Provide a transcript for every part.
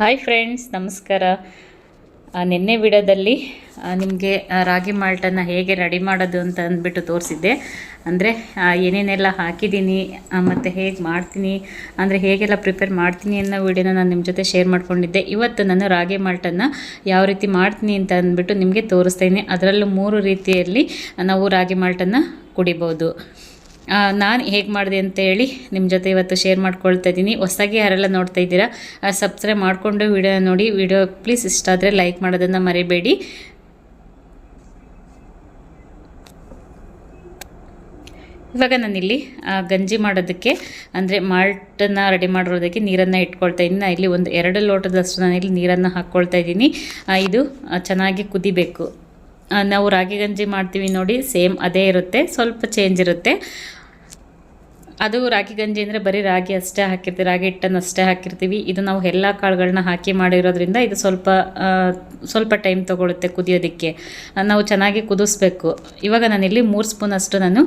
Hi friends ನಮಸ್ಕಾರ. ನಿನ್ನೆ ವಿಡಿಯೋದಲ್ಲಿ ನಿಮಗೆ ರಾಗಿ ಮಾಲ್ಟನ್ನು ಹೇಗೆ ರೆಡಿ ಮಾಡೋದು ಅಂತ ಅಂದ್ಬಿಟ್ಟು ತೋರಿಸಿದ್ದೆ. ಅಂದರೆ ಏನೇನೆಲ್ಲ ಹಾಕಿದ್ದೀನಿ ಮತ್ತು ಹೇಗೆ ಮಾಡ್ತೀನಿ, ಅಂದರೆ ಹೇಗೆಲ್ಲ ಪ್ರಿಪೇರ್ ಮಾಡ್ತೀನಿ ಅನ್ನೋ ವಿಡಿಯೋನ ನಾನು ನಿಮ್ಮ ಜೊತೆ ಶೇರ್ ಮಾಡ್ಕೊಂಡಿದ್ದೆ. ಇವತ್ತು ನಾನು ರಾಗಿ ಮಾಲ್ಟನ್ನು ಯಾವ ರೀತಿ ಮಾಡ್ತೀನಿ ಅಂತ ಅಂದ್ಬಿಟ್ಟು ನಿಮಗೆ ತೋರಿಸ್ತೀನಿ. ಅದರಲ್ಲೂ ಮೂರು ರೀತಿಯಲ್ಲಿ ನಾವು ರಾಗಿ ಮಾಲ್ಟನ್ನು ಕುಡಿಬೋದು. ನಾನು ಹೇಗೆ ಮಾಡಿದೆ ಅಂತ ಹೇಳಿ ನಿಮ್ಮ ಜೊತೆ ಇವತ್ತು ಶೇರ್ ಮಾಡ್ಕೊಳ್ತಾ ಇದ್ದೀನಿ. ಹೊಸದಾಗಿ ಯಾರೆಲ್ಲ ನೋಡ್ತಾ ಇದ್ದೀರಾ ಸಬ್ಸ್ಕ್ರೈಬ್ ಮಾಡಿಕೊಂಡು ವಿಡಿಯೋ ನೋಡಿ. ವಿಡಿಯೋ ಪ್ಲೀಸ್ ಇಷ್ಟ ಆದರೆ ಲೈಕ್ ಮಾಡೋದನ್ನು ಮರಿಬೇಡಿ. ಇವಾಗ ನಾನಿಲ್ಲಿ ಗಂಜಿ ಮಾಡೋದಕ್ಕೆ, ಅಂದರೆ ಮಾಲ್ಟನ್ನು ರೆಡಿ ಮಾಡಿರೋದಕ್ಕೆ ನೀರನ್ನು ಇಟ್ಕೊಳ್ತಾ ಇದ್ದೀನಿ. ನಾ ಇಲ್ಲಿ ಒಂದು ಎರಡು ಲೋಟದಷ್ಟು ನಾನಿಲ್ಲಿ ನೀರನ್ನು ಹಾಕ್ಕೊಳ್ತಾ ಇದ್ದೀನಿ. ಇದು ಚೆನ್ನಾಗಿ ಕುದಿಬೇಕು. ನಾವು ರಾಗಿ ಗಂಜಿ ಮಾಡ್ತೀವಿ ನೋಡಿ, ಸೇಮ್ ಅದೇ ಇರುತ್ತೆ. ಸ್ವಲ್ಪ ಚೇಂಜ್ ಇರುತ್ತೆ. ಅದು ರಾಗಿ ಗಂಜಿ ಅಂದರೆ ಬರೀ ರಾಗಿ ಅಷ್ಟೇ ಹಾಕಿರ್ತೀವಿ, ರಾಗಿ ಹಿಟ್ಟನ್ನು ಅಷ್ಟೇ ಹಾಕಿರ್ತೀವಿ. ಇದು ನಾವು ಎಲ್ಲ ಕಾಳುಗಳನ್ನ ಹಾಕಿ ಮಾಡಿರೋದ್ರಿಂದ ಇದು ಸ್ವಲ್ಪ ಸ್ವಲ್ಪ ಟೈಮ್ ತೊಗೊಳುತ್ತೆ ಕುದಿಯೋದಕ್ಕೆ. ನಾವು ಚೆನ್ನಾಗಿ ಕುದಿಸ್ಬೇಕು. ಇವಾಗ ನಾನಿಲ್ಲಿ ಮೂರು ಸ್ಪೂನ್ ಅಷ್ಟು ನಾನು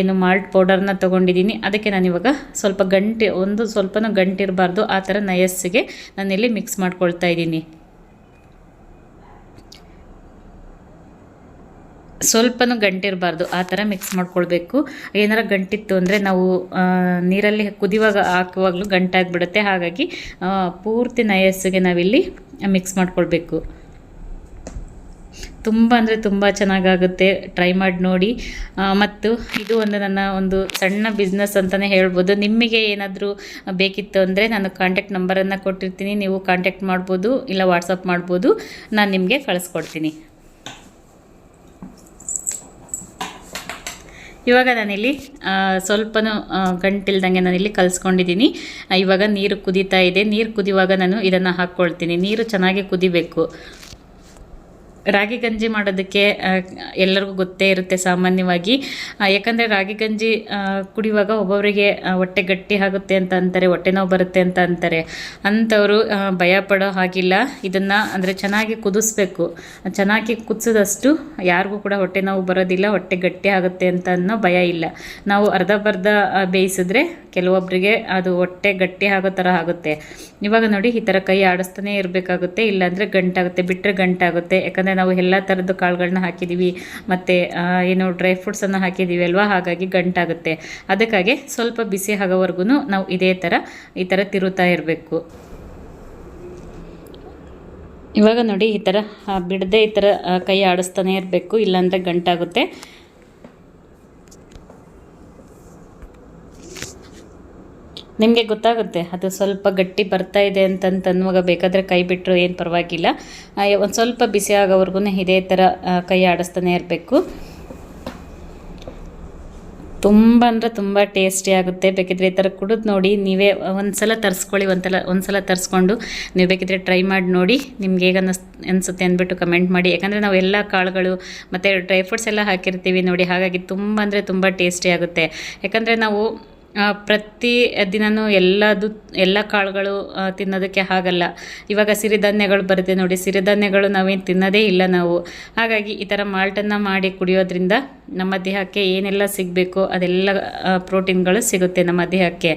ಏನು ಮಾಲ್ಟ್ ಪೌಡರ್ನ ತೊಗೊಂಡಿದ್ದೀನಿ. ಅದಕ್ಕೆ ನಾನು ಇವಾಗ ಸ್ವಲ್ಪ ಗಂಟೆ, ಒಂದು ಸ್ವಲ್ಪನೂ ಗಂಟಿರಬಾರ್ದು, ಆ ಥರ ನಯಸ್ಸಿಗೆ ನಾನಿಲ್ಲಿ ಮಿಕ್ಸ್ ಮಾಡ್ಕೊಳ್ತಾ ಇದ್ದೀನಿ. ಸ್ವಲ್ಪನೂ ಗಂಟಿರಬಾರ್ದು ಆ ಥರ ಮಿಕ್ಸ್ ಮಾಡ್ಕೊಳ್ಬೇಕು. ಏನಾರ ಗಂಟಿತ್ತು ಅಂದರೆ ನಾವು ನೀರಲ್ಲಿ ಕುದಿವಾಗ ಹಾಕುವಾಗಲೂ ಗಂಟಾಗ್ಬಿಡುತ್ತೆ. ಹಾಗಾಗಿ ಪೂರ್ತಿ ನಯಸ್ಸಿಗೆ ನಾವಿಲ್ಲಿ ಮಿಕ್ಸ್ ಮಾಡ್ಕೊಳ್ಬೇಕು. ತುಂಬ ಅಂದರೆ ತುಂಬ ಚೆನ್ನಾಗಾಗುತ್ತೆ. ಟ್ರೈ ಮಾಡಿ ನೋಡಿ. ಮತ್ತು ಇದು ಒಂದು ನನ್ನ ಒಂದು ಸಣ್ಣ ಬಿಸ್ನೆಸ್ ಅಂತಲೇ ಹೇಳ್ಬೋದು. ನಿಮಗೆ ಏನಾದರೂ ಬೇಕಿತ್ತು ಅಂದರೆ ನಾನು ಕಾಂಟ್ಯಾಕ್ಟ್ ನಂಬರನ್ನು ಕೊಟ್ಟಿರ್ತೀನಿ. ನೀವು ಕಾಂಟ್ಯಾಕ್ಟ್ ಮಾಡ್ಬೋದು, ಇಲ್ಲ ವಾಟ್ಸಪ್ ಮಾಡ್ಬೋದು. ನಾನು ನಿಮಗೆ ಕಳಿಸ್ಕೊಡ್ತೀನಿ. ಇವಾಗ ನಾನಿಲ್ಲಿ ಸ್ವಲ್ಪ ಸ್ವಲ್ಪನೂ ಗಂಟಿಲ್ದಂಗೆ ನಾನಿಲ್ಲಿ ಕಲಿಸ್ಕೊಂಡಿದ್ದೀನಿ. ಇವಾಗ ನೀರು ಕುದೀತಾ ಇದೆ. ನೀರು ಕುದಿಯುವಾಗ ನಾನು ಇದನ್ನು ಹಾಕ್ಕೊಳ್ತೀನಿ. ನೀರು ಚೆನ್ನಾಗಿ ಕುದಿಬೇಕು. ರಾಗಿ ಗಂಜಿ ಮಾಡೋದಕ್ಕೆ ಎಲ್ಲರಿಗೂ ಗೊತ್ತೇ ಇರುತ್ತೆ ಸಾಮಾನ್ಯವಾಗಿ. ಯಾಕಂದರೆ ರಾಗಿ ಗಂಜಿ ಕುಡಿಯುವಾಗ ಒಬ್ಬೊಬ್ಬರಿಗೆ ಹೊಟ್ಟೆ ಗಟ್ಟಿ ಆಗುತ್ತೆ ಅಂತ ಅಂತಾರೆ, ಹೊಟ್ಟೆ ನೋವು ಬರುತ್ತೆ ಅಂತ ಅಂತಾರೆ. ಅಂಥವರು ಭಯ ಪಡೋ ಹಾಗಿಲ್ಲ. ಇದನ್ನು ಅಂದರೆ ಚೆನ್ನಾಗಿ ಕುದಿಸ್ಬೇಕು. ಚೆನ್ನಾಗಿ ಕುದಿಸಿದಷ್ಟು ಯಾರಿಗೂ ಕೂಡ ಹೊಟ್ಟೆ ನೋವು ಬರೋದಿಲ್ಲ, ಹೊಟ್ಟೆ ಗಟ್ಟಿ ಆಗುತ್ತೆ ಅಂತ ಅನ್ನೋ ಭಯ ಇಲ್ಲ. ನಾವು ಅರ್ಧ ಬರ್ಧ ಬೇಯಿಸಿದ್ರೆ ಕೆಲವೊಬ್ಬರಿಗೆ ಅದು ಹೊಟ್ಟೆ ಗಟ್ಟಿ ಆಗೋ ಥರ ಆಗುತ್ತೆ. ಇವಾಗ ನೋಡಿ, ಈ ಥರ ಕೈ ಆಡಿಸ್ತಾನೆ ಇರಬೇಕಾಗುತ್ತೆ, ಇಲ್ಲಾಂದರೆ ಗಂಟಾಗುತ್ತೆ ಬಿಟ್ಟರೆ ಗಂಟಾಗುತ್ತೆ. ಯಾಕಂದರೆ ನಾವು ಎಲ್ಲ ಥರದ್ದು ಕಾಳುಗಳನ್ನ ಹಾಕಿದ್ದೀವಿ ಮತ್ತು ಏನು ಡ್ರೈ ಫ್ರೂಟ್ಸನ್ನು ಹಾಕಿದ್ದೀವಿ ಅಲ್ವಾ? ಹಾಗಾಗಿ ಗಂಟಾಗುತ್ತೆ. ಅದಕ್ಕಾಗಿ ಸ್ವಲ್ಪ ಬಿಸಿ ಆಗೋವರೆಗೂ ನಾವು ಇದೇ ಥರ ಈ ಥರ ತಿರುತ್ತಾ ಇರಬೇಕು. ಇವಾಗ ನೋಡಿ ಈ ಥರ ಬಿಡದೆ ಈ ಥರ ಕೈ ಆಡಿಸ್ತಾನೆ ಇರಬೇಕು. ಇಲ್ಲಾಂದರೆ ಗಂಟಾಗುತ್ತೆ. ನಿಮಗೆ ಗೊತ್ತಾಗುತ್ತೆ, ಅದು ಸ್ವಲ್ಪ ಗಟ್ಟಿ ಬರ್ತಾ ಇದೆ ಅಂತಂತ ಅನ್ನುವಾಗ ಬೇಕಾದರೆ ಕೈ ಬಿಟ್ಟರು ಏನು ಪರವಾಗಿಲ್ಲ. ಒಂದು ಸ್ವಲ್ಪ ಬಿಸಿ ಆಗೋವರೆಗೂ ಇದೇ ಥರ ಕೈ ಆಡಿಸ್ತಾನೆ ಇರಬೇಕು. ತುಂಬ ಅಂದರೆ ತುಂಬ ಟೇಸ್ಟಿ ಆಗುತ್ತೆ. ಬೇಕಿದ್ರೆ ಈ ಥರ ಕುಡಿದು ನೋಡಿ, ನೀವೇ ಒಂದು ಸಲ ತರಿಸ್ಕೊಳ್ಳಿ, ಒಂದ್ಸಲ ಒಂದು ಸಲ ತರಿಸ್ಕೊಂಡು ನೀವು ಬೇಕಿದ್ರೆ ಟ್ರೈ ಮಾಡಿ ನೋಡಿ, ನಿಮ್ಗೆ ಹೇಗೆ ಅನ್ನಿಸ್, ಅನಿಸುತ್ತೆ ಅಂದ್ಬಿಟ್ಟು ಕಮೆಂಟ್ ಮಾಡಿ. ಯಾಕಂದರೆ ನಾವು ಎಲ್ಲ ಕಾಳುಗಳು ಮತ್ತು ಡ್ರೈ ಫ್ರೂಟ್ಸ್ ಎಲ್ಲ ಹಾಕಿರ್ತೀವಿ ನೋಡಿ, ಹಾಗಾಗಿ ತುಂಬ ಅಂದರೆ ತುಂಬ ಟೇಸ್ಟಿ ಆಗುತ್ತೆ. ಯಾಕಂದರೆ ನಾವು ಪ್ರತಿ ದಿನವೂ ಎಲ್ಲದು, ಎಲ್ಲ ಕಾಳುಗಳು ತಿನ್ನೋದಕ್ಕೆ ಆಗಲ್ಲ ಇವಾಗ ಸಿರಿಧಾನ್ಯಗಳು ಬರುತ್ತೆ ನೋಡಿ, ಸಿರಿಧಾನ್ಯಗಳು ನಾವೇನು ತಿನ್ನೋದೇ ಇಲ್ಲ ನಾವು. ಹಾಗಾಗಿ ಈ ಥರ ಮಾಲ್ಟನ್ನು ಮಾಡಿ ಕುಡಿಯೋದ್ರಿಂದ ನಮ್ಮ ದೇಹಕ್ಕೆ ಏನೆಲ್ಲ ಸಿಗಬೇಕು, ಅದೆಲ್ಲ ಪ್ರೋಟೀನ್ಗಳು ಸಿಗುತ್ತೆ ನಮ್ಮ ದೇಹಕ್ಕೆ.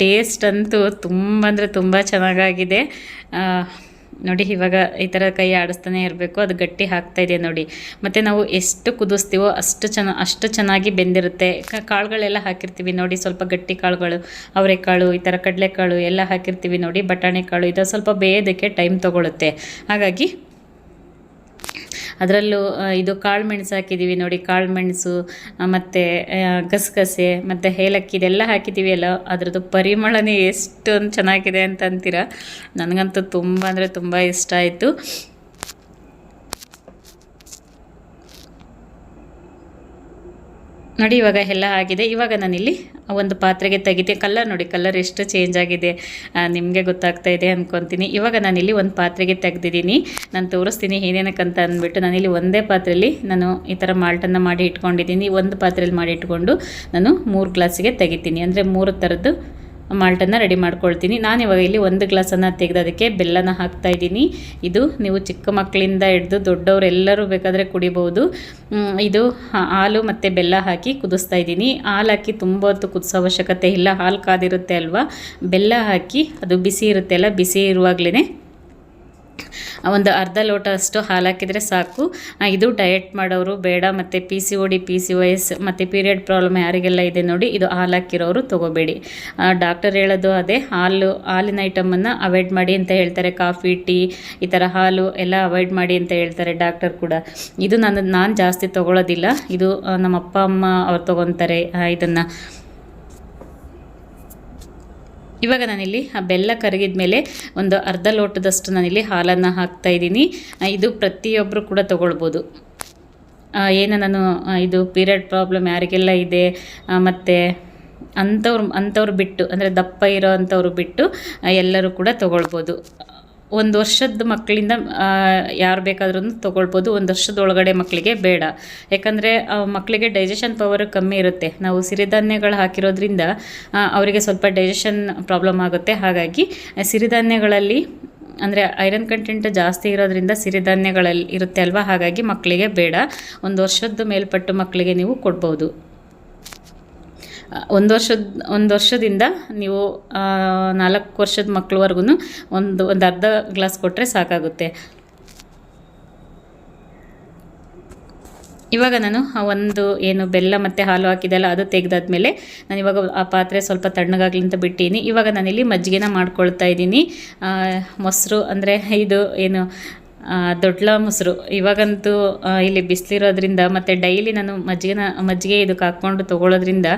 ಟೇಸ್ಟ್ ಅಂತೂ ತುಂಬ ಅಂದರೆ ತುಂಬ ಚೆನ್ನಾಗಾಗಿದೆ. ನೋಡಿ, ಇವಾಗ ಈ ಥರ ಕೈ ಆಡಿಸ್ತಾನೆ ಇರಬೇಕು, ಅದು ಗಟ್ಟಿ ಹಾಕ್ತಾ ಇದೆ ನೋಡಿ. ಮತ್ತು ನಾವು ಎಷ್ಟು ಕುದಿಸ್ತೀವೋ ಅಷ್ಟು ಚೆನ್ನ, ಅಷ್ಟು ಚೆನ್ನಾಗಿ ಬೆಂದಿರುತ್ತೆ. ಕಾಳುಗಳೆಲ್ಲ ಹಾಕಿರ್ತೀವಿ ನೋಡಿ, ಸ್ವಲ್ಪ ಗಟ್ಟಿ ಕಾಳುಗಳು, ಅವರೆಕಾಳು, ಈ ಥರ ಕಡಲೆಕಾಳು ಎಲ್ಲ ಹಾಕಿರ್ತೀವಿ ನೋಡಿ, ಬಟಾಣಿ ಕಾಳು ಇದು ಸ್ವಲ್ಪ ಬೇಯೋದಕ್ಕೆ ಟೈಮ್ ತೊಗೊಳುತ್ತೆ. ಹಾಗಾಗಿ ಅದರಲ್ಲೂ ಇದು ಕಾಳು ಮೆಣಸು ಹಾಕಿದ್ದೀವಿ ನೋಡಿ, ಕಾಳು ಮೆಣಸು ಮತ್ತು ಗಸಗಸೆ, ಮತ್ತು ಏಲಕ್ಕಿ ಇದೆಲ್ಲ ಹಾಕಿದ್ದೀವಿ ಅಲ್ಲ, ಅದರದ್ದು ಪರಿಮಳನೇ ಎಷ್ಟೊಂದು ಚೆನ್ನಾಗಿದೆ ಅಂತ ಅಂತೀರ? ನನಗಂತೂ ತುಂಬ ಅಂದರೆ ತುಂಬ ಇಷ್ಟ ಆಯಿತು. ನೋಡಿ, ಇವಾಗ ಎಲ್ಲ ಆಗಿದೆ. ಇವಾಗ ನಾನಿಲ್ಲಿ ಒಂದು ಪಾತ್ರೆಗೆ ತೆಗಿತೆ. ಕಲರ್ ನೋಡಿ, ಕಲರ್ ಎಷ್ಟು ಚೇಂಜ್ ಆಗಿದೆ ನಿಮಗೆ ಗೊತ್ತಾಗ್ತಾ ಇದೆ ಅಂದ್ಕೊತೀನಿ ಇವಾಗ ನಾನಿಲ್ಲಿ ಒಂದು ಪಾತ್ರೆಗೆ ತೆಗೆದಿದ್ದೀನಿ. ನಾನು ತೋರಿಸ್ತೀನಿ ಏನೇನಕ್ಕಂತ ಅಂದ್ಬಿಟ್ಟು ನಾನಿಲ್ಲಿ ಒಂದೇ ಪಾತ್ರೆಯಲ್ಲಿ ನಾನು ಈ ಥರ ಮಾಲ್ಟನ್ನು ಮಾಡಿ ಇಟ್ಕೊಂಡಿದ್ದೀನಿ. ಒಂದು ಪಾತ್ರೆಯಲ್ಲಿ ಮಾಡಿ ಇಟ್ಕೊಂಡು ನಾನು ಮೂರು ಗ್ಲಾಸಿಗೆ ತೆಗಿತೀನಿ. ಅಂದರೆ ಮೂರು ಥರದ್ದು ಮಾಲ್ಟನ್ನು ರೆಡಿ ಮಾಡ್ಕೊಳ್ತೀನಿ. ನಾನು ಇವಾಗ ಇಲ್ಲಿ ಒಂದು ಗ್ಲಾಸನ್ನು ತೆಗೆದು ಅದಕ್ಕೆ ಬೆಲ್ಲನ ಹಾಕ್ತಾ ಇದ್ದೀನಿ. ಇದು ನೀವು ಚಿಕ್ಕ ಮಕ್ಕಳಿಂದ ಹಿಡಿದು ದೊಡ್ಡವರೆಲ್ಲರೂ ಬೇಕಾದರೆ ಕುಡಿಬೋದು. ಇದು ಹಾಲು ಮತ್ತು ಬೆಲ್ಲ ಹಾಕಿ ಕುದಿಸ್ತಾ ಇದ್ದೀನಿ. ಹಾಲು ಹಾಕಿ ತುಂಬ ಹೊತ್ತು ಕುದಿಸೋ ಅವಶ್ಯಕತೆ ಇಲ್ಲ. ಹಾಲು ಕಾದಿರುತ್ತೆ ಅಲ್ವಾ? ಬೆಲ್ಲ ಹಾಕಿ ಅದು ಬಿಸಿ ಇರುತ್ತೆ ಅಲ್ಲ? ಬಿಸಿ ಇರುವಾಗಲೇ ಒಂದು ಅರ್ಧ ಲೋಟ ಅಷ್ಟು ಹಾಲು ಹಾಕಿದರೆ ಸಾಕು. ಇದು ಡಯಟ್ ಮಾಡೋರು ಬೇಡ, ಮತ್ತು P C O D P C O ಮತ್ತು ಪೀರಿಯಡ್ ಪ್ರಾಬ್ಲಮ್ ಯಾರಿಗೆಲ್ಲ ಇದೆ ನೋಡಿ, ಇದು ಹಾಲು ಹಾಕಿರೋರು ತೊಗೋಬೇಡಿ. ಡಾಕ್ಟರ್ ಹೇಳೋದು ಅದೇ, ಹಾಲು, ಹಾಲಿನ ಐಟಮನ್ನು ಅವಾಯ್ಡ್ ಮಾಡಿ ಅಂತ ಹೇಳ್ತಾರೆ. ಕಾಫಿ, ಟೀ, ಈ ಥರ ಹಾಲು ಎಲ್ಲ ಅವಾಯ್ಡ್ ಮಾಡಿ ಅಂತ ಹೇಳ್ತಾರೆ ಡಾಕ್ಟರ್ ಕೂಡ. ಇದು ನಾನು ನಾನು ಜಾಸ್ತಿ ತೊಗೊಳೋದಿಲ್ಲ. ಇದು ನಮ್ಮ ಅಪ್ಪ, ಅಮ್ಮ ಅವ್ರು ತೊಗೊತಾರೆ ಇದನ್ನು. ಇವಾಗ ನಾನಿಲ್ಲಿ ಆ ಬೆಲ್ಲ ಕರಗಿದ ಮೇಲೆ ಒಂದು ಅರ್ಧ ಲೋಟದಷ್ಟು ನಾನಿಲ್ಲಿ ಹಾಲನ್ನು ಹಾಕ್ತಾ ಇದ್ದೀನಿ. ಇದು ಪ್ರತಿಯೊಬ್ಬರು ಕೂಡ ತಗೊಳ್ಬೋದು. ಏನು ನಾನು ಇದು ಪೀರಿಯಡ್ ಪ್ರಾಬ್ಲಮ್ ಯಾರಿಗೆಲ್ಲ ಇದೆ ಮತ್ತು ಅಂಥವ್ರು ಅಂಥವ್ರು ಬಿಟ್ಟು, ಅಂದರೆ ದಪ್ಪ ಇರೋ ಅಂಥವ್ರು ಬಿಟ್ಟು ಎಲ್ಲರೂ ಕೂಡ ತಗೊಳ್ಬೋದು. ಒಂದು ವರ್ಷದ ಮಕ್ಕಳಿಂದ ಯಾರು ಬೇಕಾದ್ರೂ ತೊಗೊಳ್ಬೋದು. ಒಂದು ವರ್ಷದ ಒಳಗಡೆ ಮಕ್ಕಳಿಗೆ ಬೇಡ. ಯಾಕಂದರೆ ಮಕ್ಕಳಿಗೆ ಡೈಜೆಷನ್ ಪವರ್ ಕಮ್ಮಿ ಇರುತ್ತೆ. ನಾವು ಸಿರಿಧಾನ್ಯಗಳು ಹಾಕಿರೋದ್ರಿಂದ ಅವರಿಗೆ ಸ್ವಲ್ಪ ಡೈಜೆಷನ್ ಪ್ರಾಬ್ಲಮ್ ಆಗುತ್ತೆ. ಹಾಗಾಗಿ, ಸಿರಿಧಾನ್ಯಗಳಲ್ಲಿ, ಅಂದರೆ ಐರನ್ ಕಂಟೆಂಟ್ ಜಾಸ್ತಿ ಇರೋದ್ರಿಂದ ಸಿರಿಧಾನ್ಯಗಳಲ್ಲಿ ಇರುತ್ತೆ ಅಲ್ವಾ? ಹಾಗಾಗಿ ಮಕ್ಕಳಿಗೆ ಬೇಡ. ಒಂದು ವರ್ಷದ ಮೇಲ್ಪಟ್ಟು ಮಕ್ಕಳಿಗೆ ನೀವು ಕೊಡ್ಬೋದು. ಒಂದು ವರ್ಷದ, ಒಂದು ವರ್ಷದಿಂದ ನೀವು ನಾಲ್ಕು ವರ್ಷದ ಮಕ್ಕಳವರೆಗೂ ಒಂದು ಒಂದು ಅರ್ಧ ಗ್ಲಾಸ್ ಕೊಟ್ಟರೆ ಸಾಕಾಗುತ್ತೆ. ಇವಾಗ ನಾನು ಆ ಒಂದು ಏನು ಬೆಲ್ಲ ಮತ್ತು ಹಾಲು ಹಾಕಿದೆಲ್ಲ ಅದು ತೆಗೆದಾದ್ಮೇಲೆ ನಾನು ಇವಾಗ ಆ ಪಾತ್ರೆ ಸ್ವಲ್ಪ ತಣ್ಣಗಾಗ್ಲಿ ಅಂತ ಬಿಟ್ಟೀನಿ. ಇವಾಗ ನಾನಿಲ್ಲಿ ಮಜ್ಜಿಗೆನ ಮಾಡ್ಕೊಳ್ತಾ ಇದ್ದೀನಿ. ಮೊಸರು ಅಂದರೆ ಇದು ಏನು ದೊಡ್ಡ ಮೊಸರು. ಇವಾಗಂತೂ ಇಲ್ಲಿ ಬಿಸಿಲಿರೋದ್ರಿಂದ ಮತ್ತು ಡೈಲಿ ನಾನು ಮಜ್ಜಿಗೆನ, ಮಜ್ಜಿಗೆ ಇದಕ್ಕೆ ಹಾಕ್ಕೊಂಡು ತೊಗೊಳೋದ್ರಿಂದ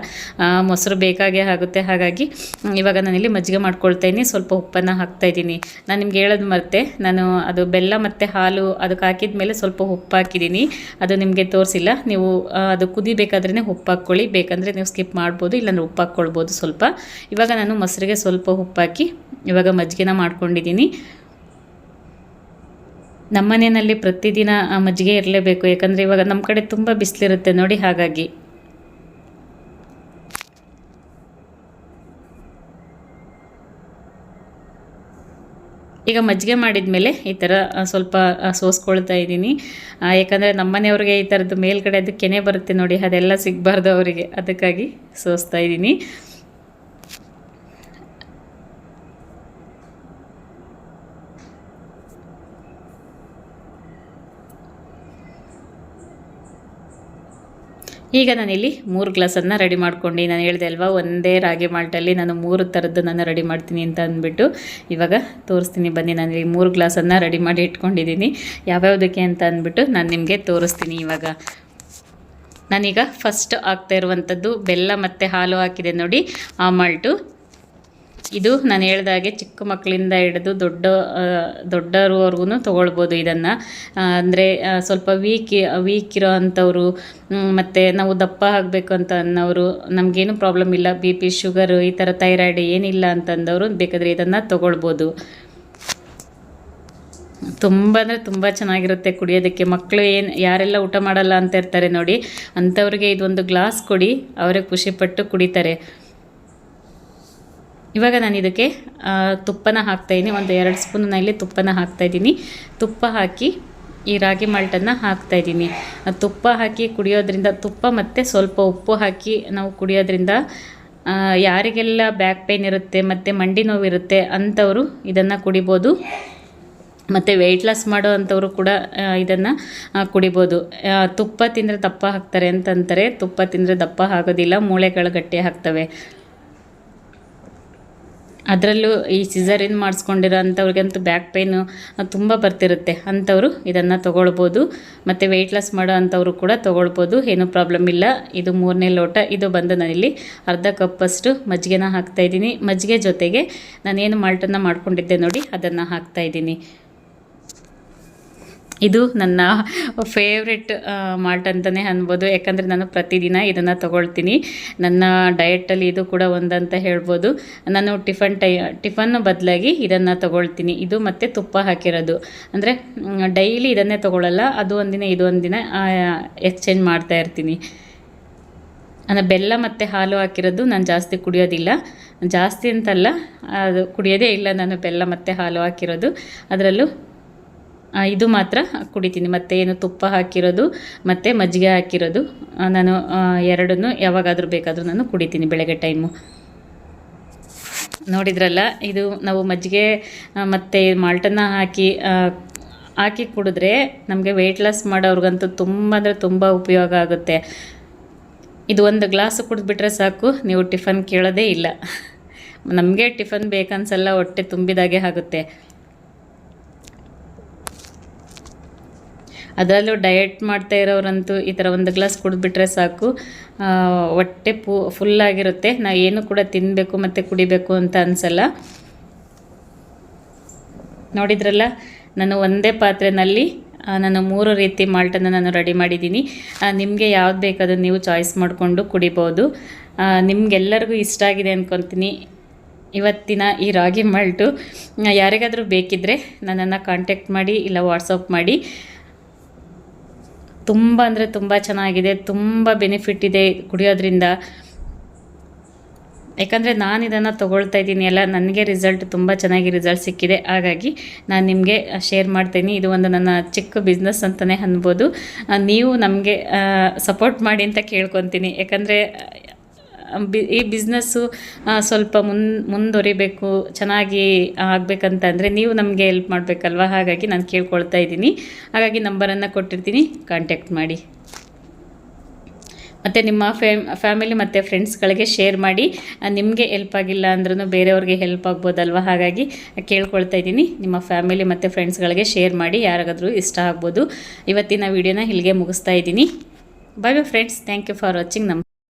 ಮೊಸರು ಬೇಕಾಗೇ ಆಗುತ್ತೆ. ಹಾಗಾಗಿ, ಇವಾಗ ನಾನಿಲ್ಲಿ ಮಜ್ಜಿಗೆ ಮಾಡ್ಕೊಳ್ತಾ ಇದ್ದೀನಿ ಸ್ವಲ್ಪ ಉಪ್ಪನ್ನು ಹಾಕ್ತಾ ಇದ್ದೀನಿ. ನಾನು ನಿಮ್ಗೆ ಹೇಳೋದು ಮರ್ತೆ. ನಾನು ಅದು ಬೆಲ್ಲ ಮತ್ತು ಹಾಲು ಅದಕ್ಕೆ ಹಾಕಿದ ಮೇಲೆ ಸ್ವಲ್ಪ ಉಪ್ಪು ಹಾಕಿದ್ದೀನಿ. ಅದು ನಿಮಗೆ ತೋರಿಸಿಲ್ಲ. ನೀವು ಅದು ಕುದಿಬೇಕಾದ್ರೇ ಉಪ್ಪು ಹಾಕ್ಕೊಳ್ಳಿ. ಬೇಕಂದರೆ ನೀವು ಸ್ಕಿಪ್ ಮಾಡ್ಬೋದು, ಇಲ್ಲಾಂದ್ರೆ ಉಪ್ಪು ಹಾಕ್ಕೊಳ್ಬೋದು ಸ್ವಲ್ಪ. ಇವಾಗ ನಾನು ಮೊಸರಿಗೆ ಸ್ವಲ್ಪ ಉಪ್ಪು ಹಾಕಿ ಇವಾಗ ಮಜ್ಜಿಗೆನ ಮಾಡ್ಕೊಂಡಿದ್ದೀನಿ. ನಮ್ಮ ಮನೆಯಲ್ಲಿ ಪ್ರತಿದಿನ ಮಜ್ಜಿಗೆ ಇರಲೇಬೇಕು. ಯಾಕಂದರೆ ಇವಾಗ ನಮ್ಮ ಕಡೆ ತುಂಬ ಬಿಸಿಲಿರುತ್ತೆ. ನೋಡಿ ಹಾಗಾಗಿ. ಈಗ ಮಜ್ಜಿಗೆ ಮಾಡಿದ ಮೇಲೆ ಈ ಥರ ಸ್ವಲ್ಪ ಸೋಸ್ಕೊಳ್ತಾ ಇದ್ದೀನಿ. ಯಾಕಂದರೆ ನಮ್ಮ ಮನೆಯವ್ರಿಗೆ ಈ ಥರದ್ದು ಮೇಲ್ಗಡೆ ಅದು ಕೆನೆ ಬರುತ್ತೆ ನೋಡಿ, ಅದೆಲ್ಲ ಸಿಗಬಾರ್ದು ಅವರಿಗೆ. ಅದಕ್ಕಾಗಿ ಸೋಸ್ತಾ ಇದ್ದೀನಿ. ಈಗ ನಾನಿಲ್ಲಿ ಮೂರು ಗ್ಲಾಸನ್ನು ರೆಡಿ ಮಾಡ್ಕೊಂಡು, ನಾನು ಹೇಳಿದೆ ಅಲ್ವಾ, ಒಂದೇ ರಾಗಿ ಮಾಲ್ಟಲ್ಲಿ ನಾನು ಮೂರು ಥರದ್ದು ನಾನು ರೆಡಿ ಮಾಡ್ತೀನಿ ಅಂತ ಅಂದ್ಬಿಟ್ಟು ಇವಾಗ ತೋರಿಸ್ತೀನಿ. ಬನ್ನಿ ನಾನು ಈ ಮೂರು ಗ್ಲಾಸನ್ನು ರೆಡಿ ಮಾಡಿ ಇಟ್ಕೊಂಡಿದ್ದೀನಿ. ಯಾವ್ಯಾವುದಕ್ಕೆ ಅಂತ ಅಂದ್ಬಿಟ್ಟು ನಾನು ನಿಮಗೆ ತೋರಿಸ್ತೀನಿ ಇವಾಗ. ನಾನೀಗ ಫಸ್ಟ್ ಆಗ್ತಾ ಇರುವಂಥದ್ದು ಬೆಲ್ಲ ಮತ್ತು ಹಾಲು ಹಾಕಿದೆ ನೋಡಿ, ಆ ಮಾಲ್ಟು. ಇದು ನಾನು ಹೇಳ್ದಾಗೆ ಚಿಕ್ಕ ಮಕ್ಕಳಿಂದ ಹಿಡಿದು ದೊಡ್ಡ ದೊಡ್ಡವರ್ವರೆಗೂ ತೊಗೊಳ್ಬೋದು ಇದನ್ನು. ಅಂದರೆ ಸ್ವಲ್ಪ ವೀಕ್ ವೀಕ್ ಇರೋ ಅಂಥವ್ರು ಮತ್ತು ನಾವು ದಪ್ಪ ಆಗಬೇಕು ಅಂತ ಅನ್ನೋರು ನಮಗೇನು ಪ್ರಾಬ್ಲಮ್ ಇಲ್ಲ. ಬಿ ಪಿ ಶುಗರು ಈ ಥರ ಥೈರಾಯ್ಡ್ ಏನಿಲ್ಲ ಅಂತಂದವರು ಬೇಕಾದರೆ ಇದನ್ನು ತೊಗೊಳ್ಬೋದು. ತುಂಬ ಅಂದರೆ ತುಂಬ ಚೆನ್ನಾಗಿರುತ್ತೆ ಕುಡಿಯೋದಕ್ಕೆ. ಮಕ್ಕಳು ಏನು, ಯಾರೆಲ್ಲ ಊಟ ಮಾಡಲ್ಲ ಅಂತ ಇರ್ತಾರೆ ನೋಡಿ, ಅಂಥವ್ರಿಗೆ ಇದೊಂದು ಗ್ಲಾಸ್ ಕೊಡಿ, ಅವರೇ ಖುಷಿಪಟ್ಟು ಕುಡಿತಾರೆ. ಇವಾಗ ನಾನು ಇದಕ್ಕೆ ತುಪ್ಪನ ಹಾಕ್ತಾಯಿದ್ದೀನಿ ಒಂದು ಎರಡು ಸ್ಪೂನ್ ಇಲ್ಲಿ ತುಪ್ಪನ ಹಾಕ್ತಾಯಿದ್ದೀನಿ ತುಪ್ಪ ಹಾಕಿ ಈ ರಾಗಿ ಮಾಲ್ಟನ್ನು ಹಾಕ್ತಾಯಿದ್ದೀನಿ ತುಪ್ಪ ಹಾಕಿ ಕುಡಿಯೋದ್ರಿಂದ, ತುಪ್ಪ ಮತ್ತು ಸ್ವಲ್ಪ ಉಪ್ಪು ಹಾಕಿ ನಾವು ಕುಡಿಯೋದ್ರಿಂದ ಯಾರಿಗೆಲ್ಲ ಬ್ಯಾಕ್ ಪೇನ್ ಇರುತ್ತೆ, ಮತ್ತು ಮಂಡಿ ನೋವಿರುತ್ತೆ ಅಂಥವರು ಇದನ್ನು ಕುಡಿಬೋದು. ಮತ್ತು ವೆಯ್ಟ್ ಲಾಸ್ ಮಾಡೋ ಅಂಥವರು ಕೂಡ ಇದನ್ನು ಕುಡಿಬೋದು. ತುಪ್ಪ ತಿಂದರೆ ದಪ್ಪ ಹಾಕ್ತಾರೆ ಅಂತಂತಾರೆ. ತುಪ್ಪ ತಿಂದರೆ ದಪ್ಪ ಆಗೋದಿಲ್ಲ. ಮೂಳೆಗಳು ಗಟ್ಟಿ ಆಗ್ತವೆ. ಅದರಲ್ಲೂ ಈ ಸಿಸರಿನ್ ಮಾಡಿಸ್ಕೊಂಡಿರೋ ಅಂಥವ್ರಿಗಂತೂ ಬ್ಯಾಕ್ ಪೇನು ತುಂಬ ಬರ್ತಿರುತ್ತೆ. ಅಂಥವರು ಇದನ್ನು ತೊಗೊಳ್ಬೋದು. ಮತ್ತು ವೆಯ್ಟ್ ಲಾಸ್ ಮಾಡೋ ಅಂಥವರು ಕೂಡ ತೊಗೊಳ್ಬೋದು. ಏನೂ ಪ್ರಾಬ್ಲಮ್ ಇಲ್ಲ. ಇದು ಮೂರನೇ ಲೋಟ. ಇದು ಬಂದು ನಾನಿಲ್ಲಿ ಅರ್ಧ ಕಪ್ಪಷ್ಟು ಮಜ್ಜಿಗೆನ ಹಾಕ್ತಾಯಿದ್ದೀನಿ ಮಜ್ಜಿಗೆ ಜೊತೆಗೆ ನಾನೇನು ಮಾಲ್ಟನ್ನು ಮಾಡ್ಕೊಂಡಿದ್ದೆ ನೋಡಿ, ಅದನ್ನು ಹಾಕ್ತಾಯಿದ್ದೀನಿ ಇದು ನನ್ನ ಫೇವ್ರೆಟ್ ಮಾಲ್ಟ್ ಅಂತಲೇ ಅನ್ಬೋದು. ಯಾಕಂದರೆ ನಾನು ಪ್ರತಿದಿನ ಇದನ್ನು ತಗೊಳ್ತೀನಿ. ನನ್ನ ಡಯೆಟಲ್ಲಿ ಇದು ಕೂಡ ಒಂದಂತ ಹೇಳ್ಬೋದು. ನಾನು ಟಿಫನ್ ಟೈ ಟಿಫನ್ ಬದಲಾಗಿ ಇದನ್ನು ತಗೊಳ್ತೀನಿ. ಇದು ಮತ್ತು ತುಪ್ಪ ಹಾಕಿರೋದು. ಅಂದರೆ ಡೈಲಿ ಇದನ್ನೇ ತೊಗೊಳ್ಳಲ್ಲ ಅದು ಒಂದಿನ, ಇದು ಒಂದಿನ ಎಕ್ಸ್ಚೇಂಜ್ ಮಾಡ್ತಾ ಇರ್ತೀನಿ. ಅಂದರೆ ಬೆಲ್ಲ ಮತ್ತು ಹಾಲು ಹಾಕಿರೋದು ನಾನು ಜಾಸ್ತಿ ಕುಡಿಯೋದಿಲ್ಲ. ಜಾಸ್ತಿ ಅಂತಲ್ಲ, ಅದು ಕುಡಿಯೋದೇ ಇಲ್ಲ ನಾನು ಬೆಲ್ಲ ಮತ್ತು ಹಾಲು ಹಾಕಿರೋದು. ಅದರಲ್ಲೂ ಇದು ಮಾತ್ರ ಕುಡಿತೀನಿ. ಮತ್ತು ಏನು ತುಪ್ಪ ಹಾಕಿರೋದು, ಮತ್ತು ಮಜ್ಜಿಗೆ ಹಾಕಿರೋದು. ನಾನು ಎರಡನ್ನೂ ಯಾವಾಗಾದರೂ ಬೇಕಾದರೂ ನಾನು ಕುಡಿತೀನಿ ಬೆಳಗ್ಗೆ ಟೈಮು ನೋಡಿದ್ರಲ್ಲ, ಇದು ನಾವು ಮಜ್ಜಿಗೆ ಮತ್ತು ಮಾಲ್ಟನ್ನು ಹಾಕಿ ಹಾಕಿ ಕುಡಿದ್ರೆ ನಮಗೆ ವೆಯ್ಟ್ ಲಾಸ್ ಮಾಡೋರ್ಗಂತೂ ತುಂಬ ಅಂದರೆ ತುಂಬ ಉಪಯೋಗ ಆಗುತ್ತೆ. ಇದು ಒಂದು ಗ್ಲಾಸ್ ಕುಡಿದ್ಬಿಟ್ರೆ ಸಾಕು, ನೀವು ಟಿಫನ್ ಕೇಳೋದೇ ಇಲ್ಲ. ನಮಗೆ ಟಿಫನ್ ಬೇಕನ್ಸಲ್ಲ, ಹೊಟ್ಟೆ ತುಂಬಿದಾಗೆ ಆಗುತ್ತೆ. ಅದರಲ್ಲೂ ಡಯಟ್ ಮಾಡ್ತಾ ಇರೋರಂತೂ ಈ ಥರ ಒಂದು ಗ್ಲಾಸ್ ಕುಡಿದ್ಬಿಟ್ರೆ ಸಾಕು. ಹೊಟ್ಟೆ ಪೂ ಫುಲ್ಲಾಗಿರುತ್ತೆ ನಾವು ಏನು ಕೂಡ ತಿನ್ನಬೇಕು ಮತ್ತು ಕುಡಿಬೇಕು ಅಂತ ಅನಿಸಲ್ಲ. ನೋಡಿದ್ರಲ್ಲ, ನಾನು ಒಂದೇ ಪಾತ್ರೆನಲ್ಲಿ ನಾನು ಮೂರು ರೀತಿ ಮಾಲ್ಟನ್ನು ನಾನು ರೆಡಿ ಮಾಡಿದ್ದೀನಿ. ನಿಮಗೆ ಯಾವ್ದು ಬೇಕಾದರೂ ನೀವು ಚಾಯ್ಸ್ ಮಾಡಿಕೊಂಡು ಕುಡಿಬೋದು. ನಿಮ್ಗೆಲ್ಲರಿಗೂ ಇಷ್ಟ ಆಗಿದೆ ಅಂದ್ಕೊತೀನಿ ಇವತ್ತಿನ ಈ ರಾಗಿ ಮಾಲ್ಟು ಯಾರಿಗಾದರೂ ಬೇಕಿದ್ದರೆ ನನ್ನನ್ನು ಕಾಂಟ್ಯಾಕ್ಟ್ ಮಾಡಿ, ಇಲ್ಲ ವಾಟ್ಸಪ್ ಮಾಡಿ. ತುಂಬ ಅಂದರೆ ತುಂಬ ಚೆನ್ನಾಗಿದೆ, ತುಂಬ ಬೆನಿಫಿಟ್ ಇದೆ ಕುಡಿಯೋದ್ರಿಂದ. ಯಾಕಂದರೆ ನಾನು ಇದನ್ನು ತೊಗೊಳ್ತಾ ಇದ್ದೀನಿ, ಎಲ್ಲ ನನಗೆ ರಿಸಲ್ಟ್ ತುಂಬ ಚೆನ್ನಾಗಿ ರಿಸಲ್ಟ್ ಸಿಕ್ಕಿದೆ. ಹಾಗಾಗಿ ನಾನು ನಿಮಗೆ ಶೇರ್ ಮಾಡ್ತೀನಿ. ಇದು ಒಂದು ನನ್ನ ಚಿಕ್ಕ ಬಿಸ್ನೆಸ್ ಅಂತಲೇ ಅನ್ಬೋದು. ನೀವು ನಮಗೆ ಸಪೋರ್ಟ್ ಮಾಡಿ ಅಂತ ಕೇಳ್ಕೊತೀನಿ. ಯಾಕಂದರೆ ಬಿ, ಈ ಬಿಸ್ನೆಸ್ಸು ಸ್ವಲ್ಪ ಮುನ್, ಮುಂದುವರಿಬೇಕು, ಚೆನ್ನಾಗಿ ಆಗಬೇಕಂತಂದರೆ ನೀವು ನಮಗೆ ಹೆಲ್ಪ್ ಮಾಡಬೇಕಲ್ವ? ಹಾಗಾಗಿ ನಾನು ಕೇಳ್ಕೊಳ್ತಾ ಇದ್ದೀನಿ. ಹಾಗಾಗಿ ನಂಬರನ್ನು ಕೊಟ್ಟಿರ್ತೀನಿ. ಕಾಂಟ್ಯಾಕ್ಟ್ ಮಾಡಿ. ಮತ್ತು ನಿಮ್ಮ ಫ್ಯಾಮ್ ಫ್ಯಾಮಿಲಿ ಮತ್ತು ಫ್ರೆಂಡ್ಸ್ಗಳಿಗೆ ಶೇರ್ ಮಾಡಿ. ನಿಮಗೆ ಹೆಲ್ಪ್ ಆಗಿಲ್ಲ ಅಂದ್ರೂ ಬೇರೆಯವ್ರಿಗೆ ಹೆಲ್ಪ್ ಆಗ್ಬೋದಲ್ವ? ಹಾಗಾಗಿ ಕೇಳ್ಕೊಳ್ತಾ ಇದ್ದೀನಿ. ನಿಮ್ಮ ಫ್ಯಾಮಿಲಿ ಮತ್ತು ಫ್ರೆಂಡ್ಸ್ಗಳಿಗೆ ಶೇರ್ ಮಾಡಿ. ಯಾರಿಗಾದರೂ ಇಷ್ಟ ಆಗ್ಬೋದು. ಇವತ್ತಿನ ವಿಡಿಯೋನ ಇಲ್ಲಿಗೆ ಮುಗಿಸ್ತಾ ಇದ್ದೀನಿ. Bye bye friends thank you for watching ನಮ್ಮ